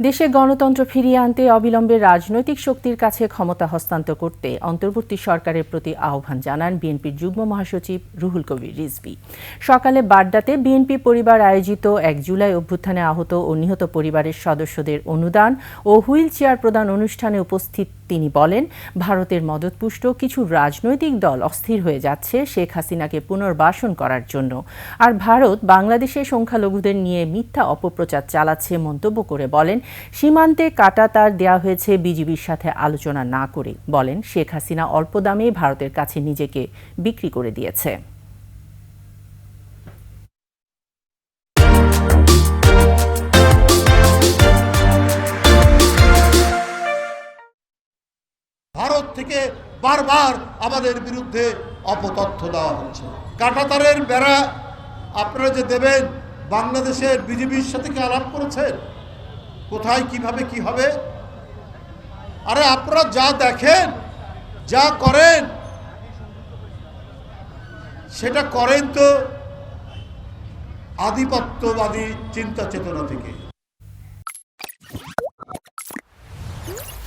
দেশে গণতন্ত্র ফিরিয়ে আনতে অবিলম্বে রাজনৈতিক শক্তির কাছে ক্ষমতা হস্তান্তর করতে অন্তর্বর্তী সরকারের প্রতি আহ্বান জানান বিএনপির যুগ্ম মহাসচিব রুহুল কবির রিজভি। সকালে বাড্ডাতে বিএনপি পরিবার আয়োজিত এক জুলাই অভ্যুত্থানে আহত ও নিহত পরিবারের সদস্যদের অনুদান ও হুইল চেয়ার প্রদান অনুষ্ঠানে উপস্থিত তিনি বলেন, ভারতের মদতপুষ্ট কিছু রাজনৈতিক দল অস্থির হয়ে যাচ্ছে শেখ হাসিনাকে পুনর্বাসন করার জন্য। আর ভারত বাংলাদেশের সংখ্যালঘুদের নিয়ে মিথ্যা অপপ্রচার চালাচ্ছে মন্তব্য করে বলেন, সীমান্তে কাটা তার দেওয়া হয়েছে বিজিবির সাথে আলোচনা না করে। বলেন, শেখ হাসিনা অল্প দামে ভারতের কাছে নিজেকে বিক্রি করে দিয়েছে। ভারত থেকে বারবার আমাদের বিরুদ্ধে অপতথ্য দেওয়া হচ্ছে। কাটাতারের বেড়া আপনারা যে দেবেন, বাংলাদেশের বিজেপির সাথে কি আলাপ করেছেন? কোথায়, কীভাবে, কি হবে? আরে আপনারা যা দেখেন, যা করেন, সেটা করেন তো আধিপত্যবাদী চিন্তা চেতনা থেকে।